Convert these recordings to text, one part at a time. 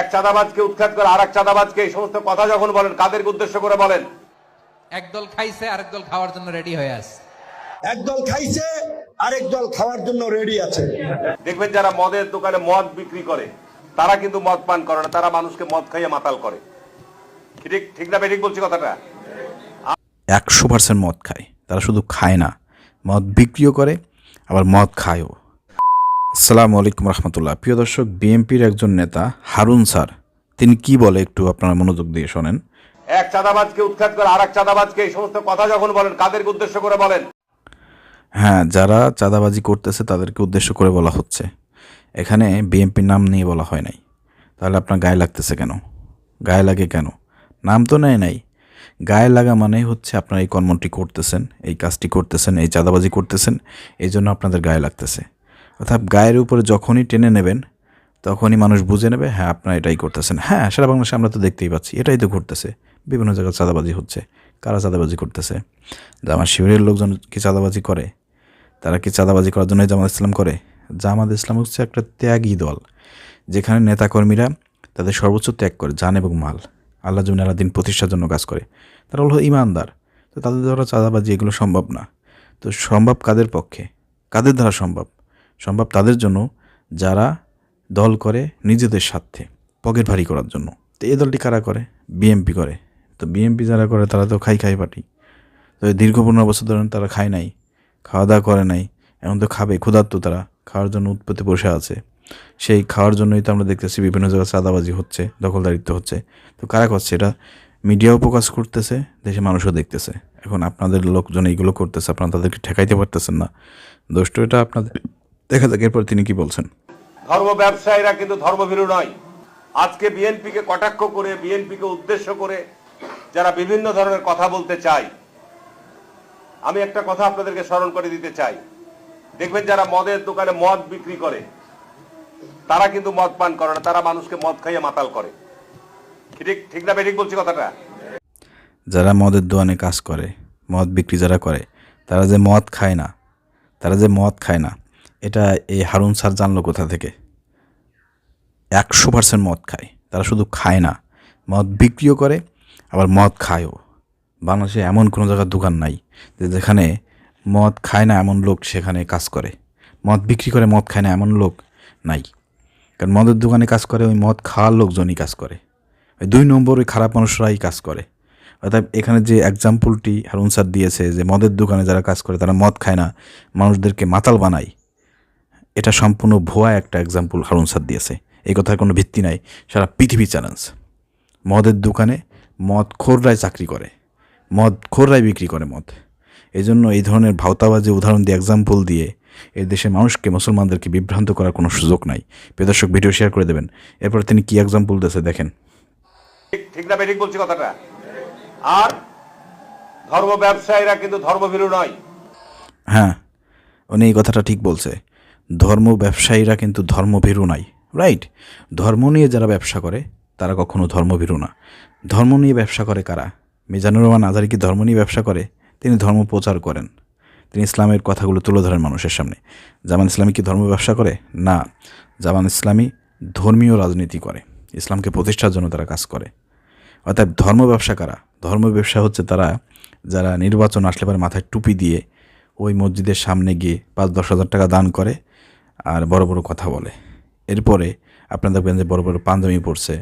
এক চাঁদাবাজকে উৎখাত করে আর এক চাঁদাবাজকে এই সমস্ত কথা যখন বলেন কাদেরকে উদ্দেশ্য করে বলেন? একদল খাইছে আরেক দল খাওয়ার জন্য রেডি হয়ে আছে। একদল খাইছে আরেক দল খাওয়ার জন্য রেডি আছে। দেখবেন যারা মদের দোকানে মদ বিক্রি করে তারা কিন্তু মদ পান করে না তারা মানুষকে মদ খাইয়ে মাতাল করে। ঠিক ঠিক না ঠিক বলছি কথাটা? একশো পার্সেন্ট মদ খায় তারা শুধু খায় না মদ বিক্রিও করে আবার মদ খায়ও। আসসালামু আলাইকুম রহমতুল্লাহ। প্রিয় দর্শক বিএনপির একজন নেতা হারুন স্যার তিনি কি বলে একটু আপনারা মনোযোগ দিয়ে শোনেন? এক চাঁদাবাজকে উৎখাত করে আর এক চাঁদাবাজকে এই সমস্ত কথা যখন বলেন কাদেরকে উদ্দেশ্য করে বলেন? হ্যাঁ যারা চাঁদাবাজি করতেছে তাদেরকে উদ্দেশ্য করে বলা হচ্ছে। এখানে বিএনপির নাম নিয়ে বলা হয় নাই। তাহলে আপনার গায়ে লাগতেছে কেন? গায়ে লাগে কেন? নাম তো নেয় নাই। গায়ে লাগা মানে হচ্ছে আপনার এই কর্মটি করতেছেন এই কাজটি করতেছেন এই চাঁদাবাজি করতেছেন এই জন্য আপনাদের গায়ে লাগতেছে। অর্থাৎ গায়ের উপরে যখনই টেনে নেবেন, তখনই মানুষ বুঝে নেবে হ্যাঁ আপনারা এটাই করতেছেন। হ্যাঁ সারা বাংলাদেশে আমরা তো দেখতেই পাচ্ছি, এটাই তো ঘটতেছে। বিভিন্ন জায়গায় চাঁদাবাজি হচ্ছে। কারা চাঁদাবাজি করতেছে? জামাত শিবিরের লোকজন কি চাঁদাবাজি করে? তারা কি চাঁদাবাজি করার জন্যই জামাত ইসলাম করে? জামাত ইসলাম হচ্ছে একটা ত্যাগী দল, যেখানে নেতাকর্মীরা তাদের সর্বোচ্চ ত্যাগ করে, জান এবং মাল। আল্লাহ জমিন আল্লাহ দিন প্রতিষ্ঠার জন্য কাজ করে। তারা হলো ইমানদার। তো তাদের দ্বারা চাঁদাবাজি এগুলো সম্ভব না। তো সম্ভব কাদের পক্ষে? কাদের দ্বারা সম্ভব? সম্ভব তাদের জন্য যারা দল করে নিজেদের স্বার্থে, পকেট ভারী করার জন্য। তো এই দলটি কারা করে? বিএমপি করে। তো বিএমপি যারা করে, তারা তো খাই খাই পার্টি। তো দীর্ঘ পনেরো বছর ধরে তারা খায় নাই খাওয়া দাওয়া করে নাই এখন তো খাবে, ক্ষুধার্ত তারা, খাওয়ার জন্য উৎপত্তি বসে আছে। সেই খাওয়ার জন্যই তো আমরা দেখতেছি বিভিন্ন জায়গায় চাঁদাবাজি হচ্ছে, দখলদারিত্ব হচ্ছে। তো কারা করছে? এটা মিডিয়াও প্রকাশ করতেছে দেশে মানুষও দেখতেছে। এখন আপনাদের লোকজন এইগুলো করতেছে, আপনারা তাদেরকে ঠেকাইতে পারতেছেন না। দোষ্ট এটা আপনাদের। দেখা যাক এরপর তিনি কি বলছেন। ধর্ম ব্যবসায়ীরা কিন্তু ধর্মভীরু নয়। আজকে বিএনপিকে কটাক্ষ করে বিএনপিকে উদ্দেশ্য করে যারা বিভিন্ন ধরনের কথা বলতে চায় আমি একটা কথা আপনাদেরকে স্মরণ করে দিতে চাই। দেখবেন যারা মদের দোকানে মদ বিক্রি করে তারা কিন্তু মদ পান করে না তারা মানুষকে মদ খাইয়ে মাতাল করে। ঠিক ঠিক না ঠিক বলছি কথাটা? যারা মদের দোকানে কাজ করে মদ বিক্রি যারা করে তারা যে মদ খায় না তারা যে মদ খায় না এটা এই হারুন স্যার জানলো কোথা থেকে? একশো পার্সেন্ট মদ খায়। তারা শুধু খায় না, মদ বিক্রিও করে, আবার মদ খায়ও। বাংলাদেশে এমন কোনো জায়গার দোকান নাই যে যেখানে মদ খায় না এমন লোক সেখানে কাজ করে। মদ বিক্রি করে, মদ খায় না এমন লোক নাই। কারণ মদের দোকানে কাজ করে, ওই মদ খাওয়ার লোকজনই কাজ করে। ওই দুই নম্বর ওই খারাপ মানুষরাই কাজ করে। অর্থাৎ এখানে যে এক্সাম্পলটি হারুন স্যার দিয়েছে যে মদের দোকানে যারা কাজ করে, তারা মদ খায় না, মানুষদেরকে মাতাল বানায়। এটা সম্পূর্ণ ভুয়া একটা এক্সাম্পল হারুন স্যার দিয়েছে। এই কথার কোনো ভিত্তি নাই। সারা পৃথিবী চ্যালেঞ্জ মদের দোকানে মদ খোররায় চাকরি করে। মদ খোররায় বিক্রি করে মদ। এই জন্য এই ধরনের ভাওতাবাজি উদাহরণ দিয়ে এক্সাম্পল দিয়ে এ দেশের মানুষকে মুসলমানদেরকে বিভ্রান্ত করার কোনো সুযোগ নাই। প্রিয় ভিডিও শেয়ার করে দেবেন। এরপর তিনি কি এক্সাম্পল দিয়েছে দেখেন। ঠিক না ঠিক বলছি কথাটা। আর ধর্ম ব্যবসায়ীরা কিন্তু ধর্মভীরু নয়। হ্যাঁ উনি এই কথাটা ঠিক বলছে। ধর্ম ব্যবসায়ীরা কিন্তু ধর্মভীরু নাই রাইট ধর্ম নিয়ে যারা ব্যবসা করে, তারা কখনো ধর্মভীরু না। ধর্ম নিয়ে ব্যবসা করে কারা? মিজানুর রহমান আজারি কি ধর্ম নিয়ে ব্যবসা করে? তিনি ধর্ম প্রচার করেন। তিনি ইসলামের কথাগুলো তুলে ধরেন মানুষের সামনে। জামান ইসলামী কি ধর্ম ব্যবসা করে? না। জামান ইসলামী ধর্মীয় রাজনীতি করে। ইসলামকে প্রতিষ্ঠার জন্য তারা কাজ করে। অর্থাৎ ধর্ম ব্যবসা কারা? ধর্ম ব্যবসা হচ্ছে তারা যারা নির্বাচন আসলে পরে মাথায় টুপি দিয়ে ওই মসজিদের সামনে গিয়ে পাঁচ দশ হাজার টাকা দান করে আর বড় বড় কথা বলে। এরপরে আপনারা দেখবেন যে বড় বড় পাঞ্জাবি পড়ছে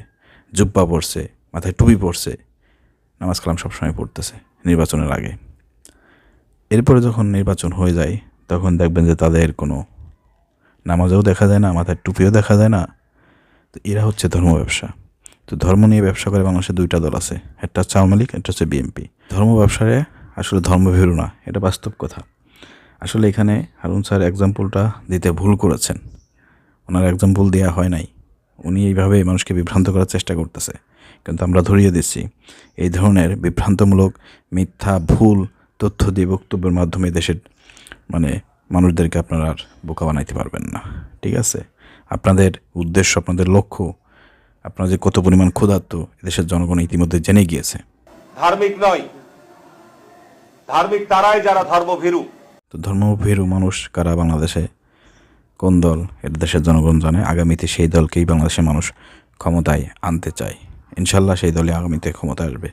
জুব্বা পড়ছে মাথায় টুপি পড়ছে নামাজ কালাম সবসময় পড়তেছে নির্বাচনের আগে। এরপরে যখন নির্বাচন হয়ে যায়, তখন দেখবেন যে তাদের কোনো নামাজও দেখা যায় না, মাথায় টুপিও দেখা যায় না। তো এরা হচ্ছে ধর্ম ব্যবসা। তো ধর্ম নিয়ে ব্যবসা করে বাংলাদেশে দুইটা দল আছে, একটা হচ্ছে আওয়ামী লীগ, একটা হচ্ছে বিএনপি। ধর্ম ব্যবসারে আসলে ধর্মভীরু না, এটা বাস্তব কথা। আসলে এখানে হারুন স্যার এক্সাম্পলটা দিতে ভুল করেছেন। ওনার এক্সাম্পল দেওয়া হয় নাই। উনি এইভাবে মানুষকে বিভ্রান্ত করার চেষ্টা করতেছে। কিন্তু আমরা ধরিয়ে দিচ্ছি, এই ধরনের বিভ্রান্তমূলক মিথ্যা, ভুল তথ্য দিয়ে বক্তব্যের মাধ্যমে দেশের মানে মানুষদেরকে আপনারা আর বোকা বানাইতে পারবেন না। ঠিক আছে? আপনাদের উদ্দেশ্য, আপনাদের লক্ষ্য, আপনারা যে কত পরিমাণ ক্ষুধার্ত দেশের জনগণ ইতিমধ্যে জেনে গিয়েছে। ধার্মিক নয়। ধার্মিক তারাই যারা ধর্মভীরু। তো ধর্মভীরু মানুষ কারা বাংলাদেশে? কোন দল? এটা দেশের জনগণ জানে। আগামীতে সেই দলকেই বাংলাদেশের মানুষ ক্ষমতায় আনতে চায়। ইনশাল্লাহ সেই দলে আগামীতে ক্ষমতায় আসবে।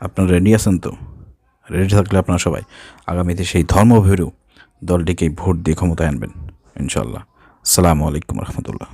আপনারা রেডি আছেন তো? রেডি থাকলে আপনারা সবাই আগামীতে সেই ধর্মভীরু দলটিকেই ভোট দিয়ে ক্ষমতায় আনবেন, ইনশাল্লাহ। আসসালামু আলাইকুম রহমতুল্লাহ।